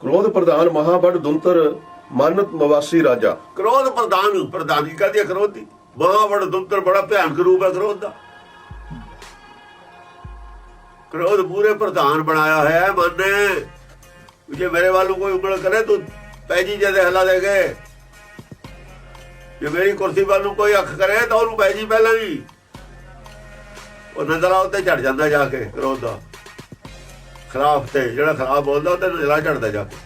ਕ੍ਰੋਧ ਪ੍ਰਧਾਨ ਮਹਾਬੜ ਦੁੰਤਰ ਮਨਤ ਮਵਾਸੀ ਰਾਜਾ। ਕ੍ਰੋਧ ਪ੍ਰਧਾਨ ਪ੍ਰਧਾਨੀ ਕਹਦੀ ਕ੍ਰੋਧ ਦੀ। ਮਹਾਬੜ ਦੁੰਤਰ ਬੜਾ ਭਿਆਨਕ ਰੂਪ ਹੈ ਕ੍ਰੋਧ ਦਾ। ਕ੍ਰੋਧ ਪੂਰੇ ਪ੍ਰਧਾਨ ਬਣਾਇਆ ਹੋਇਆ ਮਨ। ਨੇ ਜੇ ਮੇਰੇ ਵੱਲ ਨੂੰ ਕੋਈ ਉਂਗਲ ਕਰੇ, ਤੂੰ ਪੈਜੀ ਜਦੇ ਹਲਾ ਦੇ ਗਏ ਜੇ ਮੇਰੀ ਕੁਰਸੀ ਵੱਲ ਨੂੰ ਕੋਈ ਅੱਖ ਕਰੇ, ਤਾਂ ਉਹਨੂੰ ਪੈਜੀ ਪਹਿਲਾਂ ਹੀ। ਉਹ ਨਜ਼ਰਾ ਉੱਤੇ ਝੜ ਜਾਂਦਾ ਜਾ ਕੇ ਕ੍ਰੋਧ ਦਾ। ਖਰਾਬ ਤੇ ਜਿਹੜਾ ਖਰਾਬ ਬੋਲਦਾ ਉਹ ਤੇ ਨਜ਼ਰਾ ਚੜਦਾ ਜਾ ਕੇ।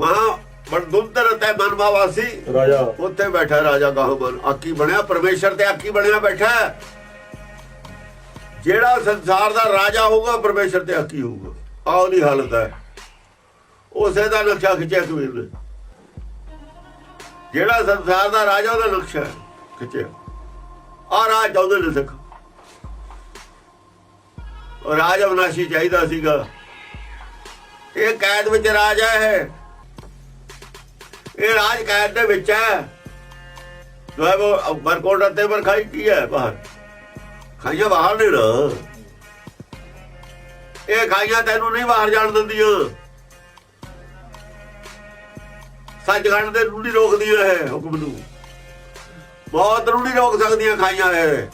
ਮਹਾ ਬੜਦੁੰਦਰ ਤੇ ਮਨਮਾਵਾਸੀ ਰਾਜਾ। ਉੱਥੇ ਬੈਠਾ ਰਾਜਾ ਗਾਹਮਨ ਆਕੀ ਬਣਿਆ ਪਰਮੇਸ਼ਰ ਤੇ ਆਕੀ ਬਣਿਆ ਬੈਠਾ। ਜਿਹੜਾ ਸੰਸਾਰ ਦਾ ਰਾਜਾ ਹੋਊਗਾ ਪਰਮੇਸ਼ਰ ਤੇ ਆਕੀ ਹੋਊਗਾ। ਆਹ ਉਹਦੀ ਹਾਲਤ ਹੈ। ਉਸੇ ਦਾ ਨਕਸ਼ਾ ਖਿੱਚਿਆ ਕਬੀਰ ਨੇ। ਜਿਹੜਾ ਸੰਸਾਰ ਦਾ ਰਾਜਾ ਉਹਦਾ ਨਕਸ਼ਾ ਖਿੱਚਿਆ। ਆ ਰਾਜ ਚਾਹੁੰਦੇ ਨੇ ਸਿੱਖ। ਰਾਜ ਅਵਨਾਸ਼ੀ ਚਾਹੀਦਾ ਸੀਗਾ। ਇਹ ਕੈਦ ਵਿੱਚ ਰਾਜ ਹੈ ਇਹ। ਰਾਜ ਕੈਦ ਦੇ ਵਿੱਚ ਹੈ। ਜੋ ਹੈ ਉਹ ਬਰਕੋਟ ਅਤੇ ਬਰਖਾਈ ਕੀ ਹੈ ਬਾਹਰ। ਖਾਈਆਂ ਬਾਹਰ ਨਹੀਂ ਨਾ। ਇਹ ਖਾਈਆਂ ਤੈਨੂੰ ਨਹੀਂ ਬਾਹਰ ਜਾਣ ਦਿੰਦੀਆਂ। ਸੱਚਖੰਡ ਦੇ ਨੂੰ ਨਹੀਂ ਰੋਕਦੀਆਂ ਹੈ ਹੁਕਮ ਨੂੰ। ਬਹੁਤ ਨੂੰ ਨਹੀਂ ਰੋਕ ਸਕਦੀਆਂ ਖਾਈਆਂ ਇਹ।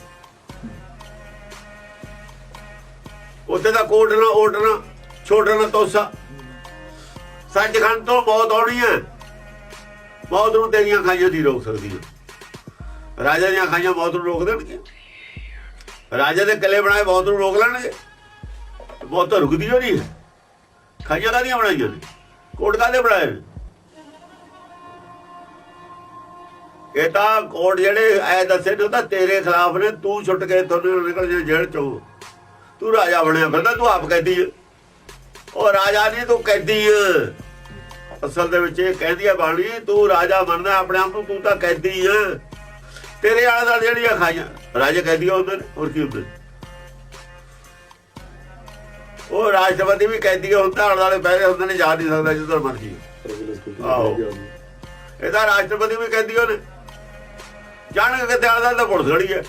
ਉੱਥੇ ਦਾ ਕੋਟ ਨਾ, ਓਟ ਨਾ, ਛੋਟਾ ਨਾ, ਤੋਸਾ। ਸੱਚਖੰਡ ਤੋਂ ਮੌਤ ਆਉਣੀ ਹੈ। ਮੌਤ ਨੂੰ ਤੇਰੀਆਂ ਖਾਈਆਂ ਨਹੀਂ ਰੋਕ ਸਕਦੀਆਂ ਰਾਜਾ ਦੀਆਂ ਖਾਈਆਂ ਮੌਤ ਨੂੰ ਰੋਕ ਦੇਣਗੇ। ਰਾਜਾ ਦੇ ਕਿਲੇ ਬਣਾਏ ਮੌਤ ਨੂੰ ਰੋਕ ਲੈਣਗੇ। ਮੌਤ ਰੁਕਦੀ ਹੋ ਨਹੀਂ ਹੈ। ਖਾਈਆਂ ਕਾਹਦੀਆਂ ਬਣਾਈਆਂ ਨੇ? ਕੋਟ ਕਾਹਦੇ ਬਣਾਏ ਨੇ? ਇਹ ਤਾਂ ਕੋਟ ਜਿਹੜੇ ਐ ਦੱਸੇ ਨੇ, ਉਹ ਤਾਂ ਤੇਰੇ ਖਿਲਾਫ ਨੇ। ਤੂੰ ਛੁੱਟ ਕੇ ਤੁਹਾਨੂੰ ਨਿਕਲ ਜਾ ਜੇਲ੍ਹ ਚੋਂ। ਤੂੰ ਰਾਜਾ ਬਣਿਆ ਫਿਰਦਾ, ਤੂੰ ਆਪ ਕੈਦੀ ਹੈ ਉਹ ਰਾਜਾ ਨਹੀਂ, ਤੂੰ ਕੈਦੀ ਹੈ ਅਸਲ ਦੇ ਵਿੱਚ ਇਹ ਕਹਿੰਦੀ ਆ ਬਾਣੀ, ਤੂੰ ਰਾਜਾ ਬਣਦਾ ਆਪਣੇ ਆਪ ਨੂੰ ਤੂੰ ਤਾਂ ਕੈਦੀ ਆ ਤੇਰੇ ਆਲੇ ਦਾ ਜਿਹੜੀਆਂ ਖਾਈਆਂ, ਰਾਜਾ ਕੈਦੀ ਹੁੰਦੇ ਨੇ, ਹੋਰ ਕੀ ਹੁੰਦੇ ਉਹ ਰਾਸ਼ਟਰਪਤੀ ਵੀ ਕੈਦੀ ਹੁੰਦਾ ਆਲੇ ਵਾਲੇ ਪਹਿਰੇ ਹੁੰਦੇ ਨੇ, ਜਾ ਨਹੀਂ ਸਕਦਾ ਜਿੱਧਰ ਮਰਜ਼ੀ। ਆਹੋ। ਇਹਦਾ ਰਾਸ਼ਟਰਪਤੀ ਵੀ ਕੈਦੀ ਹੋਣੇ ਜਾਣ ਕੇ ਤੇ ਆਲੇ ਦਾ ਪੁਲਿਸ ਖੜੀ ਹੈ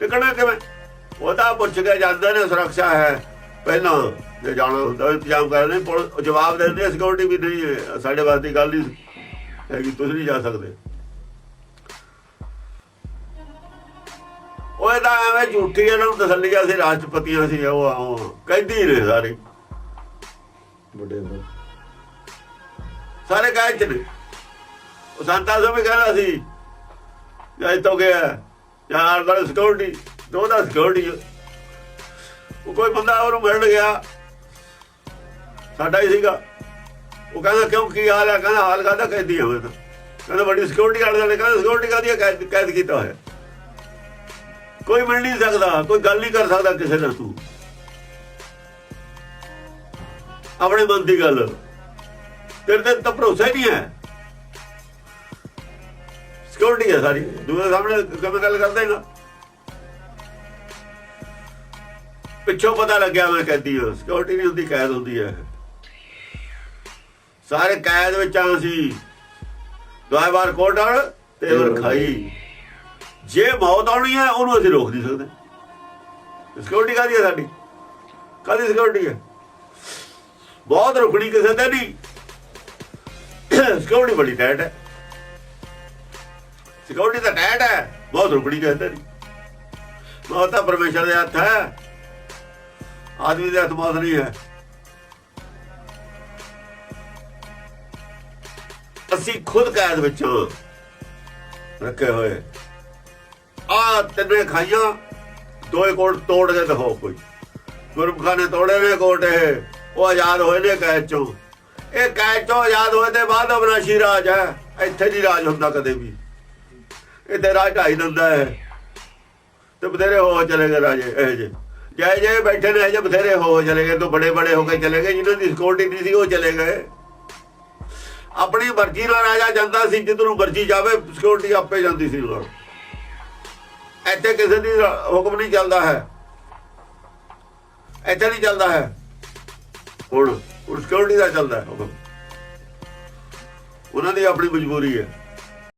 ਟਿਕਣਾ ਕਿਵੇਂ? ਉਹ ਤਾਂ ਪੁੱਛ ਕੇ ਜਾਂਦੇ ਨੇ ਸੁਰੱਖਿਆ ਹੈ। ਪਹਿਲਾਂ ਜੇ ਜਾਣਾ ਹੁੰਦਾ ਇੰਤਜ਼ਾਮ ਕਰਦੇ ਪੁਲਿਸ ਜਵਾਬ ਦੇ ਦਿੰਦੇ ਸਿਕਿਉਰਿਟੀ ਵੀ ਨਹੀਂ ਸਾਡੇ ਵਾਸਤੇ ਗੱਲ ਨਹੀਂ ਹੈ ਕਿ ਤੁਸੀਂ ਨਹੀਂ ਜਾ ਸਕਦੇ। ਉਹ ਇਹਦਾ ਐਵੇਂ ਝੂਠੀ ਇਹਨਾਂ ਨੂੰ ਤਸੱਲੀਆਂ ਸੀ ਰਾਸ਼ਟਰਪਤੀਆਂ ਸੀ ਉਹ ਉਹ ਕਹਿੰਦੀ ਨੇ ਸਾਰੇ। ਵੱਡੇ ਸਾਰੇ ਗਾਇਕ ਨੇ। ਉਹ ਸੰਤਾ ਵੀ ਕਹਿੰਦਾ ਸੀ ਜਾਂ ਇੱਥੋਂ ਗਿਆ ਜਾਂ ਦਾ ਸਿਕਿਉਰਿਟੀ ਦੋ ਦਾ ਸਿਕਿਉਰਿਟੀ ਉਹ ਕੋਈ ਬੰਦਾ ਉਹਨੂੰ ਮਿਲਣ ਗਿਆ। ਸਾਡਾ ਹੀ ਸੀਗਾ। ਉਹ ਕਹਿੰਦਾ, ਕਿਉਂ, ਕੀ ਹਾਲ ਹੈ? ਕਹਿੰਦਾ, ਹਾਲ ਕਾਹਦਾ ਕੈਦੀ ਹੋਵੇ ਤਾਂ। ਕਹਿੰਦਾ ਬੜੀ ਸਿਕਿਉਰਿਟੀ ਵਾਲੇ ਨੇ। ਕਹਿੰਦਾ ਸਿਕਿਉਰਿਟੀ ਕਾਹਦੀ ਕੈਦ ਕੈਦ ਕੀਤਾ ਹੋਇਆ। ਕੋਈ ਮਿਲ ਨਹੀਂ ਸਕਦਾ। ਕੋਈ ਗੱਲ ਨਹੀਂ ਕਰ ਸਕਦਾ ਕਿਸੇ ਨਾਲ ਤੂੰ। ਆਪਣੇ ਮਨ ਦੀ ਗੱਲ। ਤੇਰੇ ਤੇ ਤਾਂ ਭਰੋਸਾ ਹੀ ਨਹੀਂ ਹੈ। ਸਿਕਿਉਰਿਟੀ ਹੈ ਸਾਰੀ। ਦੂਜੇ ਸਾਹਮਣੇ ਕਿਵੇਂ ਗੱਲ ਕਰਦਾ ਨਾ ਪਿੱਛੋਂ ਪਤਾ ਲੱਗਿਆ ਮੈਂ ਕਹਿੰਦੀ ਹਾਂ। ਸਿਕਿਉਰਿਟੀ ਨਹੀਂ ਹੁੰਦੀ ਕੈਦ ਹੁੰਦੀ ਹੈ। ਸਾਰੇ ਕੈਦ ਵਿੱਚ ਆਂ ਸੀ। ਦੋਏ ਵਾਰ ਕੋਟਲ ਤੇ ਵਰ ਖਾਈ ਜੇ ਮੌਤ ਆਉਣੀ ਹੈ ਉਹਨੂੰ ਅਸੀਂ ਰੋਕ ਨਹੀਂ ਸਕਦੇ। ਸਿਕਿਉਰਿਟੀ ਕਾਦੀ ਹੈ ਸਾਡੀ? ਕਾਦੀ ਸਿਕਿਉਰਿਟੀ ਹੈ? ਬਹੁਤ ਰੁਕਣੀ ਕਿਸੇ ਤੇ ਨਹੀਂ। ਸਿਕਿਉਰਿਟੀ ਬੜੀ ਟਾਈਟ ਹੈ। ਸਿਕਿਉਰਿਟੀ ਤਾਂ ਟਾਈਟ ਹੈ ਬਹੁਤ ਰੁਕਣੀ ਕਿਸੇ ਤੇ ਨਹੀਂ। ਮੌਤ ਤਾਂ ਪਰਮੇਸ਼ਰ ਦੇ ਹੱਥ ਹੈ। ਆਦਮੀ ਦੇ ਹੱਥ ਮੌਤ ਨਹੀਂ ਹੈ। ਅਸੀਂ ਖੁਦ ਕੈਦ ਵਿੱਚ ਰੱਖੇ ਹੋਏ। ਆ ਤਿੰਨੇ ਖਾਈਆਂ, ਦੋਏ ਕੋਟ ਤੋੜ ਕੇ ਦਿਖਾਓ ਕੋਈ। ਗੁਰਮਖਾਨੇ ਤੋੜੇ ਨੇ ਕੋਟ ਇਹ ਉਹ ਆਜ਼ਾਦ ਹੋਏ ਨੇ ਕੈਦ ਚੋਂ। ਇਹ ਕੈਦ ਚੋਂ ਆਜ਼ਾਦ ਹੋਏ ਤੇ ਬਾਅਦ ਅਬਨਾਸ਼ੀ ਰਾਜ ਹੈ। ਇੱਥੇ ਨਹੀਂ ਰਾਜ ਹੁੰਦਾ ਕਦੇ ਵੀ। ਇਹ ਤੇ ਰਾਜ ਢਾਈ ਦਿੰਦਾ ਹੈ। ਤੇ ਬਥੇਰੇ ਹੋ ਚਲੇ ਗਏ ਰਾਜੇ, ਇਹ ਜੇ ਜੈ ਜੈ ਬੈਠੇ ਨੇ, ਇਹ ਜੇ ਬਥੇਰੇ ਹੋ ਚਲੇ ਗਏ, ਤੋਂ ਬੜੇ ਬੜੇ ਹੋ ਕੇ ਚਲੇ ਗਏ, ਜਿਨ੍ਹਾਂ ਦੀ ਸਿਕਿਉਰਿਟੀ ਨਹੀਂ ਸੀ, ਉਹ ਚਲੇ ਗਏ। ਆਪਣੀ ਮਰਜ਼ੀ ਨਾਲ ਰਾਜਾ ਜਾਂਦਾ ਸੀ, ਜਿੱਧਰ ਮਰਜ਼ੀ ਜਾਵੇ ਸਿਕਿਉਰਿਟੀ ਆਪੇ ਜਾਂਦੀ ਸੀ ਨਾਲ ਇੱਥੇ ਕਿਸੇ ਦੀ ਹੁਕਮ ਨਹੀਂ ਚੱਲਦਾ ਹੈ। ਇੱਥੇ ਨਹੀਂ ਚੱਲਦਾ ਹੈ। ਹੁਣ ਹੁਣ ਸਿਕਿਉਰਿਟੀ ਦਾ ਚੱਲਦਾ ਹੁਕਮ। ਉਹਨਾਂ ਦੀ ਆਪਣੀ ਮਜਬੂਰੀ ਹੈ।